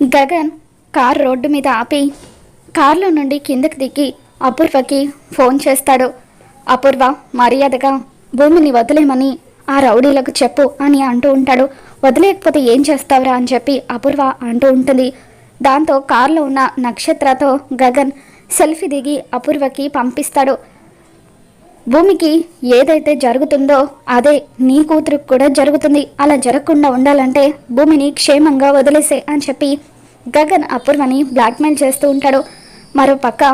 Gagan car road మీద ఆపి కార్లో నుండి కిందకి దిగి అపూర్వకి ఫోన్ చేస్తాడు. అపూర్వ మర్యాదగా భూమిని వదిలేమని ఆ రౌడీలకు చెప్పు అని అంటూ ఉంటాడు. వదిలేకపోతే ఏం చేస్తావురా? అని చెప్పి అపూర్వ అంటూ ఉంటుంది. దాంతో కార్లో ఉన్న నక్షత్రతో గగన్ సెల్ఫీ దిగి అపూర్వకి పంపిస్తాడు. భూమికి ఏదైతే జరుగుతుందో అదే నీ కూతురుకు కూడా జరుగుతుంది. అలా జరగకుండా ఉండాలంటే భూమిని క్షేమంగా వదిలేసే అని చెప్పి గగన్ అపూర్వని బ్లాక్మెయిల్ చేస్తూ ఉంటాడు. మరో పక్క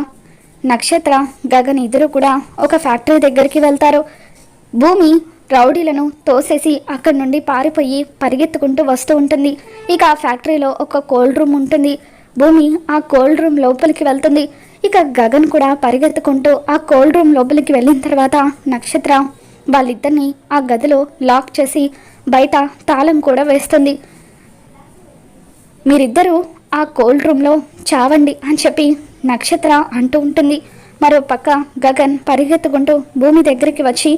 నక్షత్ర గగన్ ఇద్దరు కూడా ఒక ఫ్యాక్టరీ దగ్గరికి వెళ్తారు. భూమి రౌడీలను తోసేసి అక్కడి నుండి పారిపోయి పరిగెత్తుకుంటూ వస్తూ ఉంటుంది. ఇక ఆ ఫ్యాక్టరీలో ఒక కోల్డ్ రూమ్ ఉంటుంది. భూమి ఆ కోల్డ్ రూమ్ లోపలికి వెళ్తుంది. ఇక గగన్ కూడా పరిగెత్తుకుంటూ ఆ కోల్డ్ రూమ్ లోపలికి వెళ్ళిన తర్వాత నక్షత్ర వాళ్ళిద్దరిని ఆ గదిలో లాక్ చేసి బయట తాళం కూడా వేస్తుంది. మీరిద్దరూ ఆ కోల్డ్ రూమ్లో చావండి అని చెప్పి నక్షత్ర అంటూ ఉంటుంది. మరో పక్క గగన్ పరిగెత్తుకుంటూ భూమి దగ్గరికి వచ్చి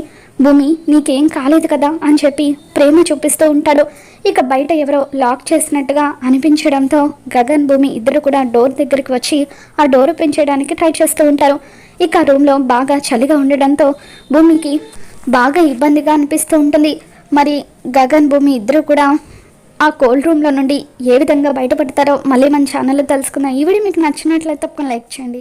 భూమి నీకేం కాలేదు కదా అని చెప్పి ప్రేమ చూపిస్తూ ఉంటాడు. ఇక బయట ఎవరో లాక్ చేసినట్టుగా అనిపించడంతో గగన్ భూమి ఇద్దరు కూడా డోర్ దగ్గరికి వచ్చి ఆ డోర్ పెంచడానికి ట్రై చేస్తూ ఉంటారు. ఇక ఆ రూమ్లో బాగా చలిగా ఉండడంతో భూమికి బాగా ఇబ్బందిగా అనిపిస్తూ ఉంటుంది. మరి గగన్ భూమి ఇద్దరు కూడా ఆ కోల్డ్ రూమ్లో నుండి ఏ విధంగా బయటపడతారో మళ్ళీ మన ఛానల్లో తెలుసుకుందాం. ఈ వీడియో మీకు నచ్చినట్లయితే తప్పకుండా లైక్ చేయండి.